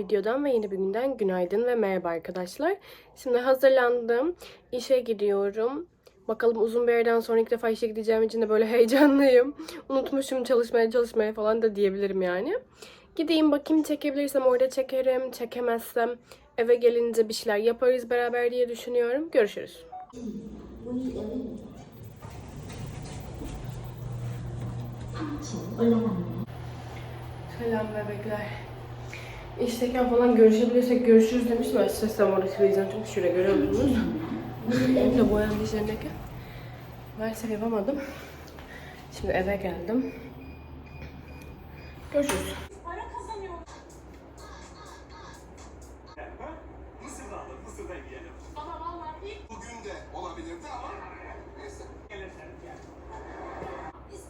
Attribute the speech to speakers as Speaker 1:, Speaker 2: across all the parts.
Speaker 1: videodan ve yeni bir günden günaydın ve merhaba arkadaşlar. Şimdi hazırlandım. İşe gidiyorum. Bakalım uzun bir yerden sonra ilk defa işe gideceğim için de böyle heyecanlıyım. Unutmuşum çalışmaya çalışmaya falan da diyebilirim yani. Gideyim bakayım çekebilirsem orada çekerim. Çekemezsem eve gelince bir şeyler yaparız beraber diye düşünüyorum. Görüşürüz. Selam bebekler. İşteyken falan görüşebilirsek görüşürüz demiştim. Ben istesem orada televizyon çünkü şuraya görüyor musunuz? Evde boyanın üzerindeki. Maalesef yapamadım. Şimdi eve geldim. Görüşürüz.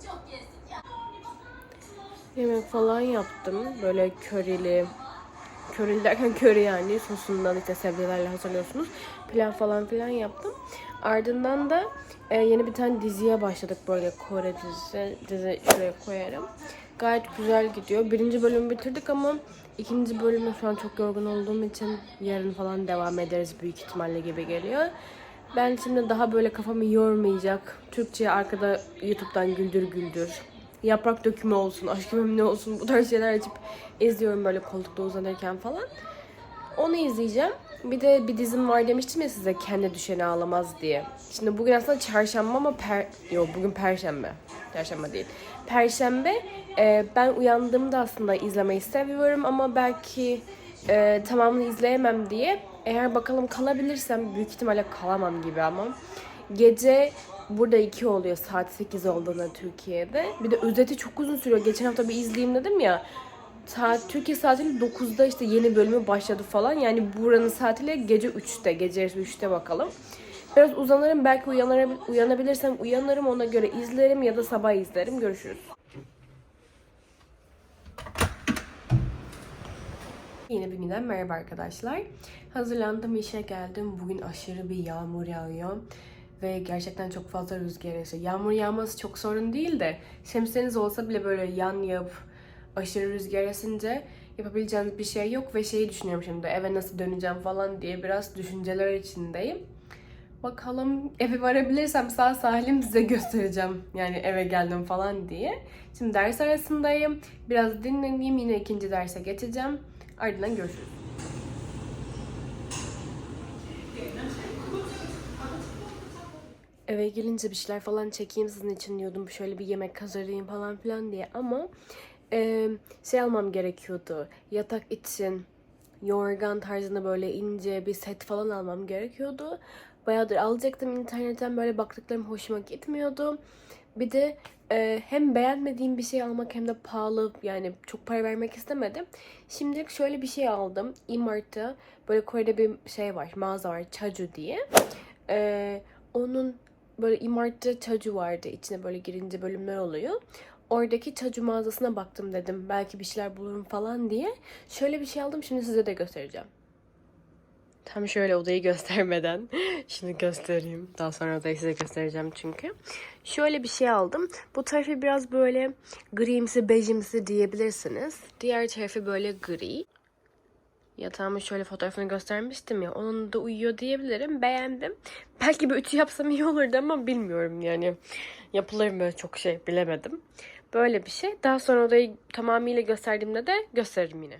Speaker 2: Çok.
Speaker 1: Yemek falan yaptım. Böyle körili. Körili derken köri yani. Sosundan işte sebzelerle hazırlıyorsunuz. Pilav falan filan yaptım. Ardından da e, yeni bir tane diziye başladık böyle Kore dizisi. Dizi şuraya koyarım. Gayet güzel gidiyor. Birinci bölümü bitirdik ama ikinci bölümü şu an çok yorgun olduğum için yarın falan devam ederiz büyük ihtimalle gibi geliyor. Ben şimdi daha böyle kafamı yormayacak. Türkçe arkada YouTube'dan güldür güldür. Yaprak dökümü olsun, aşkı memnun olsun. Bu tarz şeyler açıp izliyorum böyle koltukta uzanırken falan. Onu izleyeceğim. Bir de bir dizim var demiştim ya size kendi düşeni ağlamaz diye. Şimdi bugün aslında çarşamba ama per... Yok bugün perşembe. Çarşamba değil. Perşembe. Ee, ben uyandığımda aslında izlemeyi seviyorum ama belki e, tamamını izleyemem diye. Eğer bakalım kalabilirsem büyük ihtimalle kalamam gibi ama. Gece burada 2 oluyor saat 8 olduğunda Türkiye'de. Bir de özeti çok uzun sürüyor. Geçen hafta bir izleyeyim dedim ya. Saat Türkiye saatiyle 9'da işte yeni bölümü başladı falan. Yani buranın saatiyle gece 3'te, gece yarısı 3'te bakalım. Biraz uzanırım belki uyanırım, uyanabilirsem uyanırım ona göre izlerim ya da sabah izlerim. Görüşürüz. Yine bir günden merhaba arkadaşlar. Hazırlandım işe geldim. Bugün aşırı bir yağmur yağıyor. Ve gerçekten çok fazla rüzgar esiyor. Yağmur yağması çok sorun değil de şemsiyeniz olsa bile böyle yan yap aşırı rüzgar esince yapabileceğiniz bir şey yok ve şeyi düşünüyorum şimdi eve nasıl döneceğim falan diye biraz düşünceler içindeyim. Bakalım eve varabilirsem sağ salim size göstereceğim. Yani eve geldim falan diye. Şimdi ders arasındayım. Biraz dinleneyim yine ikinci derse geçeceğim. Ardından görüşürüz. Eve gelince bir şeyler falan çekeyim sizin için diyordum. Şöyle bir yemek hazırlayayım falan filan diye ama e, şey almam gerekiyordu. Yatak için yorgan tarzında böyle ince bir set falan almam gerekiyordu. Bayağıdır alacaktım internetten böyle baktıklarım hoşuma gitmiyordu. Bir de e, hem beğenmediğim bir şey almak hem de pahalı yani çok para vermek istemedim. Şimdilik şöyle bir şey aldım. E-Mart'ta böyle Kore'de bir şey var mağaza var Chaju diye. E, onun böyle E-Mart'ta Chaju vardı. İçine böyle girince bölümler oluyor. Oradaki Chaju mağazasına baktım dedim. Belki bir şeyler bulurum falan diye. Şöyle bir şey aldım. Şimdi size de göstereceğim. Tam şöyle odayı göstermeden şunu göstereyim. Daha sonra odayı size göstereceğim çünkü. Şöyle bir şey aldım. Bu tarafı biraz böyle grimsi, bejimsi diyebilirsiniz. Diğer tarafı böyle gri. Yatağımın şöyle fotoğrafını göstermiştim ya. Onun da uyuyor diyebilirim. Beğendim. Belki bir ütü yapsam iyi olurdu ama bilmiyorum yani. Yapılır mı çok şey bilemedim. Böyle bir şey. Daha sonra odayı tamamıyla gösterdiğimde de gösteririm yine.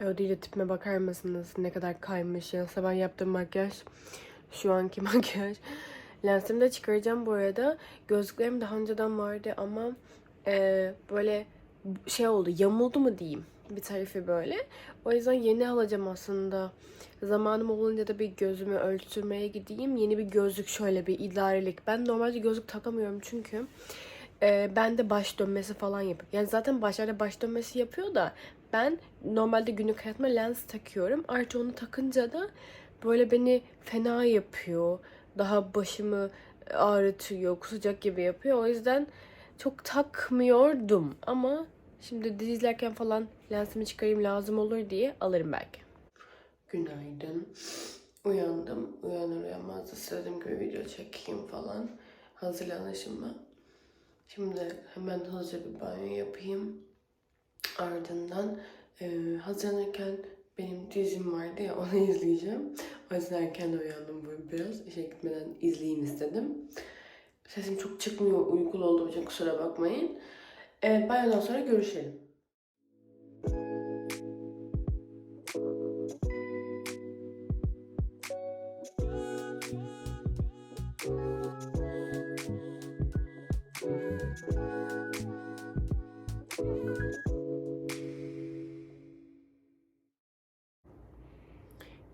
Speaker 1: Ödeyle tipime bakar mısınız? Ne kadar kaymış ya. Sabah yaptığım makyaj. Şu anki makyaj. Lensimi de çıkaracağım bu arada. Gözlüklerim daha önceden vardı ama e, böyle şey oldu. Yamuldu mu diyeyim. Bir tarafı böyle. O yüzden yeni alacağım aslında. Zamanım olunca da bir gözümü ölçtürmeye gideyim. Yeni bir gözlük şöyle bir idarelik. Ben normalde gözlük takamıyorum çünkü e, ben de baş dönmesi falan yapıyor. Yani zaten başlarda baş dönmesi yapıyor da ben normalde günlük hayatıma lens takıyorum. Artı onu takınca da böyle beni fena yapıyor. Daha başımı ağrıtıyor, kusacak gibi yapıyor. O yüzden çok takmıyordum ama şimdi dizi izlerken falan lensimi çıkarayım lazım olur diye alırım belki. Günaydın. Uyandım. Uyanır uyanmaz da istediğim gibi video çekeyim falan. Hazırlanışımı. Şimdi hemen hızlı bir banyo yapayım. Ardından Ee, hazırlanırken benim dizim vardı ya onu izleyeceğim. O yüzden erken uyandım bugün biraz. İşe gitmeden izleyeyim istedim. Sesim çok çıkmıyor uykulu olduğum için kusura bakmayın. Ee, banyodan sonra görüşelim.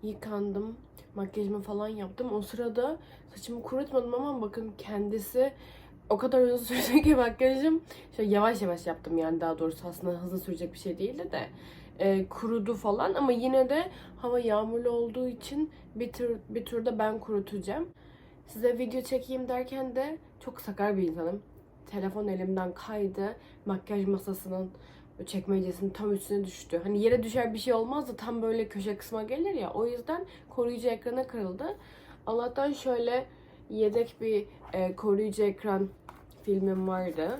Speaker 1: Yıkandım. Makyajımı falan yaptım. O sırada saçımı kurutmadım ama bakın kendisi o kadar uzun sürdü ki makyajım. Şöyle yavaş yavaş yaptım yani daha doğrusu aslında hızlı sürecek bir şey değildi de. e, kurudu falan ama yine de hava yağmurlu olduğu için bir tur bir turda ben kurutacağım. Size video çekeyim derken de çok sakar bir insanım. Telefon elimden kaydı. Makyaj masasının çekmecesinin tam üstüne düştü. Hani yere düşer bir şey olmaz da tam böyle köşe kısma gelir ya. O yüzden koruyucu ekrana kırıldı. Allah'tan şöyle yedek bir e, koruyucu ekran filmim vardı.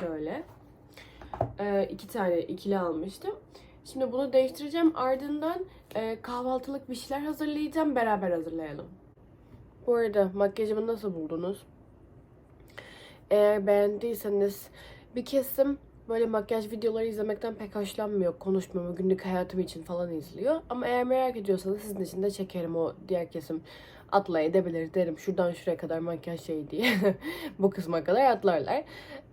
Speaker 1: Şöyle. E, iki tane ikili almıştım. Şimdi bunu değiştireceğim. Ardından e, kahvaltılık bir şeyler hazırlayacağım. Beraber hazırlayalım. Bu arada makyajımı nasıl buldunuz? Eğer beğendiyseniz bir kesim böyle makyaj videoları izlemekten pek hoşlanmıyor. Konuşmamı, günlük hayatım için falan izliyor. Ama eğer merak ediyorsanız sizin için de çekerim o diğer kesim atla edebilir derim. Şuradan şuraya kadar makyaj şey diye. Bu kısma kadar atlarlar.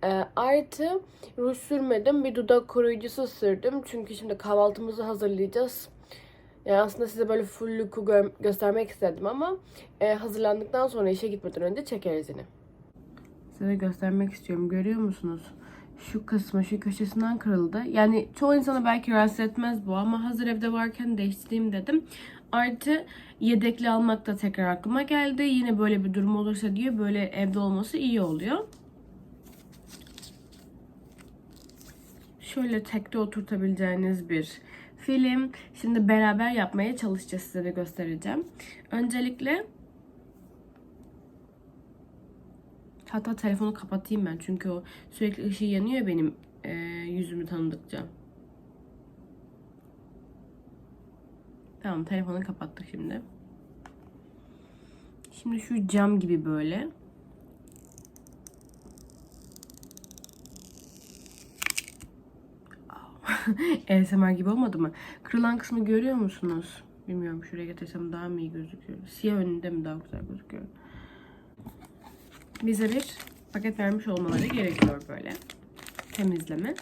Speaker 1: Ee, artı ruj sürmedim. Bir dudak koruyucusu sürdüm. Çünkü şimdi kahvaltımızı hazırlayacağız. Yani aslında size böyle full look'u gö- göstermek istedim ama e, hazırlandıktan sonra işe gitmeden önce çekeriz yine. Size göstermek istiyorum. Görüyor musunuz? Şu kısmı, şu köşesinden kırıldı. Yani çoğu insanı belki rahatsız etmez bu ama hazır evde varken değiştireyim dedim. Artı yedekli almak da tekrar aklıma geldi. Yine böyle bir durum olursa diye böyle evde olması iyi oluyor. Şöyle tekte oturtabileceğiniz bir film. Şimdi beraber yapmaya çalışacağız. Size de göstereceğim. Öncelikle Hatta telefonu kapatayım ben çünkü o sürekli ışığı yanıyor benim e, yüzümü tanıdıkça. Tamam telefonu kapattık şimdi. Şimdi şu cam gibi böyle. ASMR gibi olmadı mı? Kırılan kısmı görüyor musunuz? Bilmiyorum şuraya getirsem daha mı iyi gözüküyor? Siyah önünde mi daha güzel gözüküyor? Bize bir paket vermiş olmaları gerekiyor böyle. Temizleme.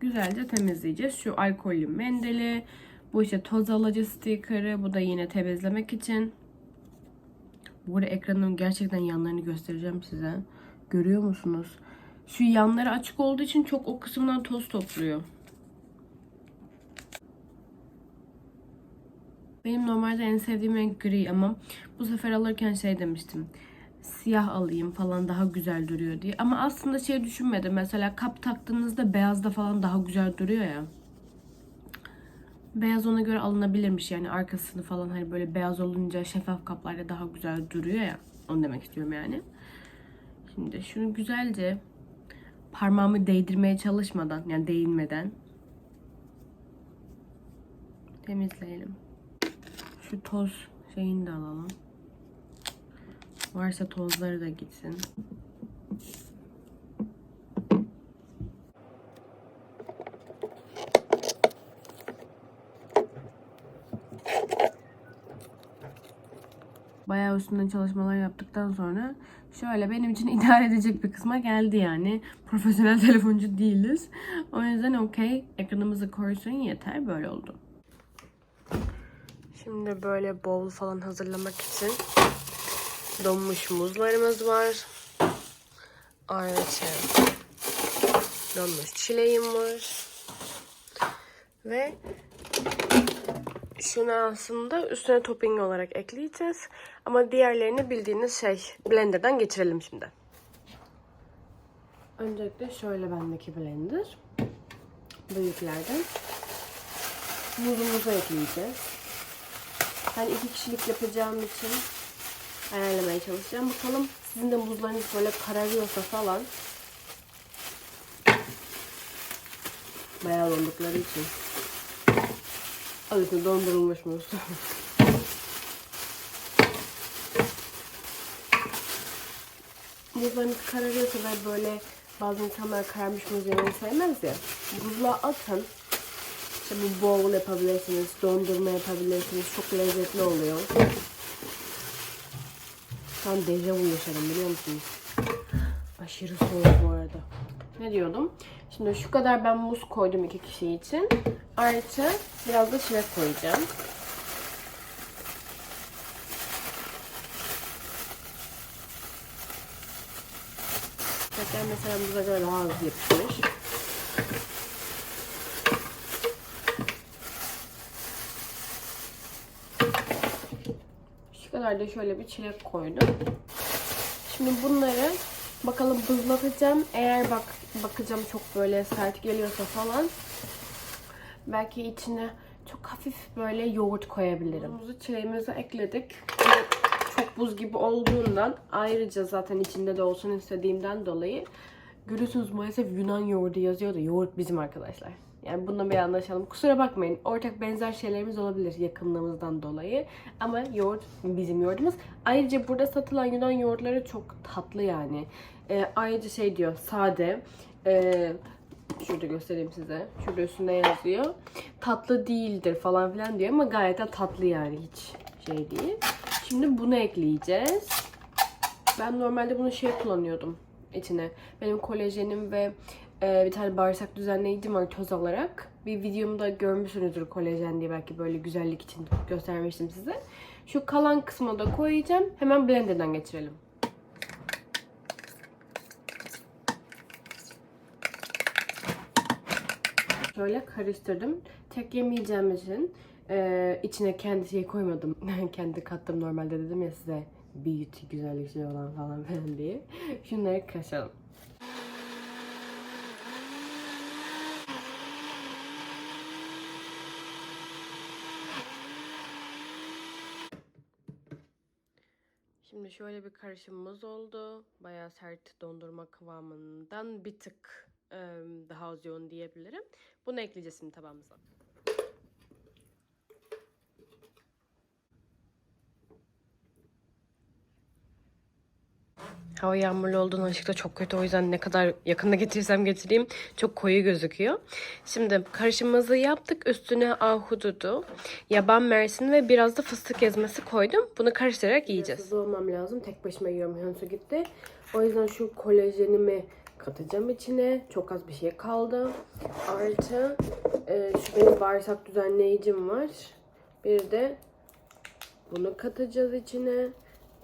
Speaker 1: Güzelce temizleyeceğiz. Şu alkollü mendili. Bu işte toz alıcı sticker'ı. Bu da yine temizlemek için. Bu arada ekranın gerçekten yanlarını göstereceğim size. Görüyor musunuz? Şu yanları açık olduğu için çok o kısımdan toz topluyor. Benim normalde en sevdiğim renk gri ama bu sefer alırken şey demiştim. Siyah alayım falan daha güzel duruyor diye. Ama aslında şey düşünmedim. Mesela kap taktığınızda beyazda falan daha güzel duruyor ya. Beyaz ona göre alınabilirmiş yani arkasını falan hani böyle beyaz olunca şeffaf kaplarda daha güzel duruyor ya. Onu demek istiyorum yani. Şimdi şunu güzelce parmağımı değdirmeye çalışmadan yani değinmeden temizleyelim. Şu toz şeyini de alalım. Varsa tozları da gitsin. Bayağı üstünden çalışmalar yaptıktan sonra şöyle benim için idare edecek bir kısma geldi yani. Profesyonel telefoncu değiliz. O yüzden okey ekranımızı korusun yeter böyle oldu. Şimdi böyle bowl falan hazırlamak için donmuş muzlarımız var. Ayrıca donmuş çileğim var. Ve şunu aslında üstüne topping olarak ekleyeceğiz. Ama diğerlerini bildiğiniz şey blenderdan geçirelim şimdi. Öncelikle şöyle bendeki blender. Büyüklerden. Muzumuzu ekleyeceğiz. Ben iki kişilik yapacağım için ayarlamaya çalışacağım. Bakalım sizin de muzlarınız böyle kararıyorsa falan Bayağı dondukları için. Al işte dondurulmuş muz. Muzlarınız kararıyorsa ve böyle bazı insanlar kararmış muz yemeyi sevmez ya. Buzluğa atın. İşte bu bowl yapabilirsiniz, dondurma yapabilirsiniz. Çok lezzetli oluyor. An dejavu yaşadım biliyor musunuz? Aşırı soğuk bu arada. Ne diyordum? Şimdi şu kadar ben muz koydum iki kişi için. Artı biraz da çilek koyacağım. Çilekler mesela muza göre daha hızlı yapışmış. Şu kadar da şöyle bir çilek koydum. Şimdi bunları bakalım buzlatacağım. Eğer bak bakacağım çok böyle sert geliyorsa falan belki içine çok hafif böyle yoğurt koyabilirim. Muzu çileğimizi ekledik. Çok buz gibi olduğundan ayrıca zaten içinde de olsun istediğimden dolayı görüyorsunuz maalesef Yunan yoğurdu yazıyor da yoğurt bizim arkadaşlar. Yani bununla bir anlaşalım. Kusura bakmayın. Ortak benzer şeylerimiz olabilir yakınlığımızdan dolayı. Ama yoğurt bizim yoğurdumuz. Ayrıca burada satılan Yunan yoğurtları çok tatlı yani. Ee, ayrıca şey diyor sade. Ee, şurada göstereyim size. Şurada üstünde yazıyor. Tatlı değildir falan filan diyor ama gayet de tatlı yani hiç şey değil. Şimdi bunu ekleyeceğiz. Ben normalde bunu şey kullanıyordum içine. Benim kolajenim ve e, bir tane bağırsak düzenleyicim var toz olarak. Bir videomda görmüşsünüzdür kolajen diye belki böyle güzellik için göstermiştim size. Şu kalan kısmı da koyacağım. Hemen blenderdan geçirelim. Şöyle karıştırdım. Tek yemeyeceğim için e, içine kendi şeyi koymadım. kendi kattım normalde dedim ya size beauty güzellik şey olan falan filan diye. Şunları kaşalım. Şimdi şöyle bir karışımımız oldu. Bayağı sert dondurma kıvamından bir tık daha az yoğun diyebilirim. Bunu ekleyeceğiz şimdi tabağımıza. Hava yağmurlu olduğundan ışık da çok kötü. O yüzden ne kadar yakında getirirsem getireyim çok koyu gözüküyor. Şimdi karışımımızı yaptık. Üstüne ahududu, yaban mersini ve biraz da fıstık ezmesi koydum. Bunu karıştırarak yiyeceğiz. Hızlı olmam lazım. Tek başıma yiyorum. Hönsu gitti. O yüzden şu kolajenimi katacağım içine. Çok az bir şey kaldı. Artı e, şu benim bağırsak düzenleyicim var. Bir de bunu katacağız içine.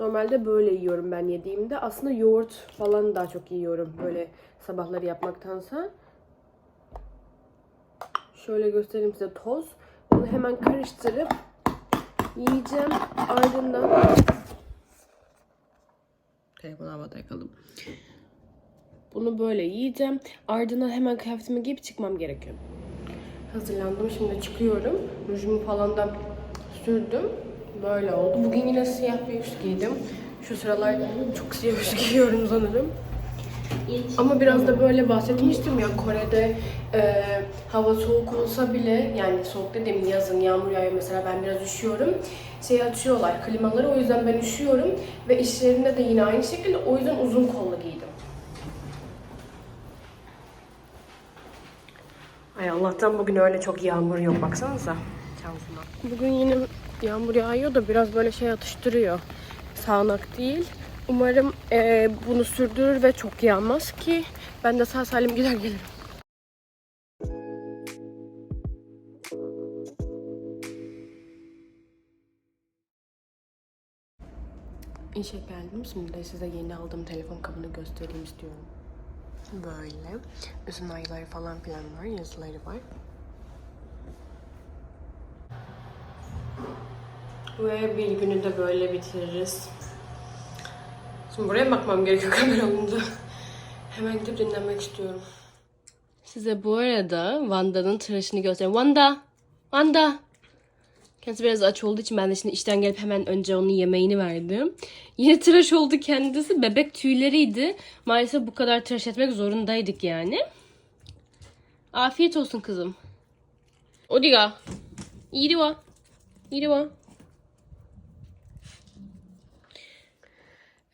Speaker 1: Normalde böyle yiyorum ben yediğimde. Aslında yoğurt falan daha çok yiyorum böyle sabahları yapmaktansa. Şöyle göstereyim size toz. Bunu hemen karıştırıp yiyeceğim. Ardından telefonu havada yakalım. Bunu böyle yiyeceğim. Ardından hemen kıyafetimi giyip çıkmam gerekiyor. Hazırlandım. Şimdi çıkıyorum. Rujumu falan da sürdüm. Böyle oldu. Bugün yine siyah bir üst giydim. Şu sıralar çok siyah üst giyiyorum sanırım. Ama biraz da böyle bahsetmiştim ya Kore'de e, hava soğuk olsa bile yani soğuk dediğim yazın yağmur yağıyor mesela ben biraz üşüyorum. Şey açıyorlar klimaları o yüzden ben üşüyorum ve işlerinde de yine aynı şekilde o yüzden uzun kollu giydim. Ay Allah'tan bugün öyle çok yağmur yok baksanıza. Bugün yine yağmur yağıyor da biraz böyle şey atıştırıyor. Sağanak değil. Umarım eee, bunu sürdürür ve çok yağmaz ki ben de sağ salim gider gelirim. İşe geldim. Şimdi size yeni aldığım telefon kabını göstereyim istiyorum. Böyle. Uzun ayları falan filan var. Yazıları var. Ve bir günü de böyle bitiririz. Şimdi buraya bakmam gerekiyor kameramda. Hemen gidip dinlenmek istiyorum. Size bu arada Wanda'nın tıraşını göstereyim. Wanda! Wanda! Kendisi biraz aç olduğu için ben de şimdi işten gelip hemen önce onun yemeğini verdim. Yine tıraş oldu kendisi. Bebek tüyleriydi. Maalesef bu kadar tıraş etmek zorundaydık yani. Afiyet olsun kızım. Odiga. İyi de. İyi de.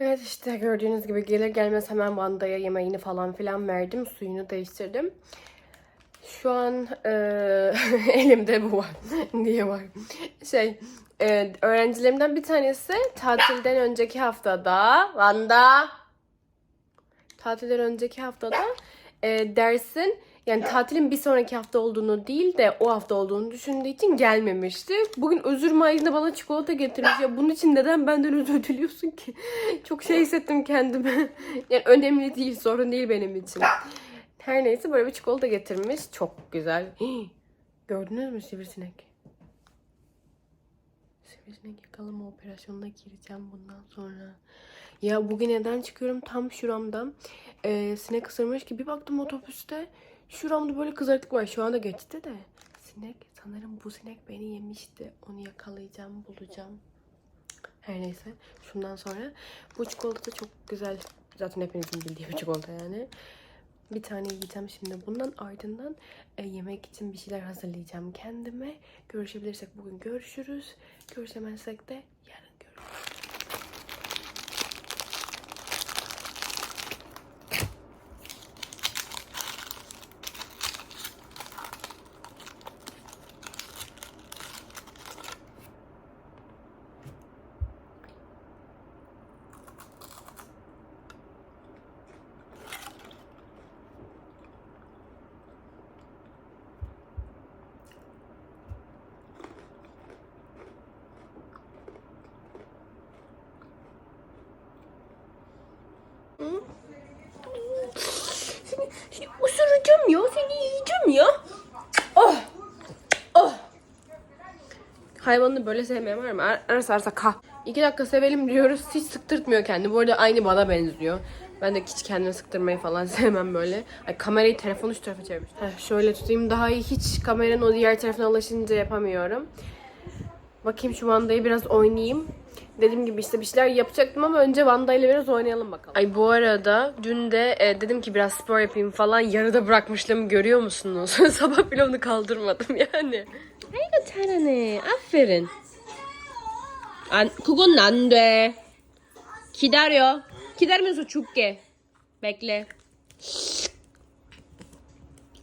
Speaker 1: Evet işte gördüğünüz gibi gelir gelmez hemen Vanda'ya yemeğini falan filan verdim. Suyunu değiştirdim. Şu an eee, elimde bu var. Niye var? Şey eee, öğrencilerimden bir tanesi tatilden önceki haftada Vanda tatilden önceki haftada eee, dersin yani tatilin bir sonraki hafta olduğunu değil de o hafta olduğunu düşündüğü için gelmemişti. Bugün özür mahiyetinde bana çikolata getirmiş. Ya bunun için neden benden özür diliyorsun ki? Çok şey hissettim kendimi. yani önemli değil, sorun değil benim için. Her neyse böyle bir çikolata getirmiş. Çok güzel. Hii, Gördünüz mü sivrisinek? Sivrisinek yakalama operasyonuna gireceğim bundan sonra. Ya bugün neden çıkıyorum? Tam şuramda e, sinek ısırmış gibi bir baktım otobüste. Şuramda böyle kızarıklık var. Şu anda geçti de. Sinek sanırım bu sinek beni yemişti. Onu yakalayacağım, bulacağım. Her neyse. Şundan sonra bu çikolata çok güzel. Zaten hepinizin bildiği bir çikolata yani. Bir tane yiyeceğim şimdi. Bundan ardından e, yemek için bir şeyler hazırlayacağım kendime. Görüşebilirsek bugün görüşürüz. Görüşemezsek de yarın görüşürüz. Seni, seni ısıracağım ya. Seni yiyeceğim ya. Oh. Oh. Hayvanını böyle sevmeyen var mı? Ar- Arası arasa kah. İki dakika sevelim diyoruz. Hiç sıktırtmıyor kendini. Bu arada aynı bana benziyor. Ben de hiç kendimi sıktırmayı falan sevmem böyle. Ay kamerayı telefonu şu tarafa çevirmiş. Heh, şöyle tutayım daha iyi. Hiç kameranın o diğer tarafına ulaşınca yapamıyorum. Bakayım şu Vanda'yı biraz oynayayım. Dediğim gibi işte bir şeyler yapacaktım ama önce Vanda ile biraz oynayalım bakalım. Ay bu arada dün de e, dedim ki biraz spor yapayım falan. Yarıda bırakmışlığımı görüyor musunuz? Sabah bile onu kaldırmadım yani. 아이고 잘하네. 아페른. 안 그건 안 돼. 기다려. 기다리면서 줄게. 맥래.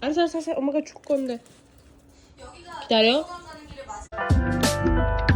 Speaker 1: 알았어 알았어 알았어. 엄마가 줄 건데. 기다려. Thank you.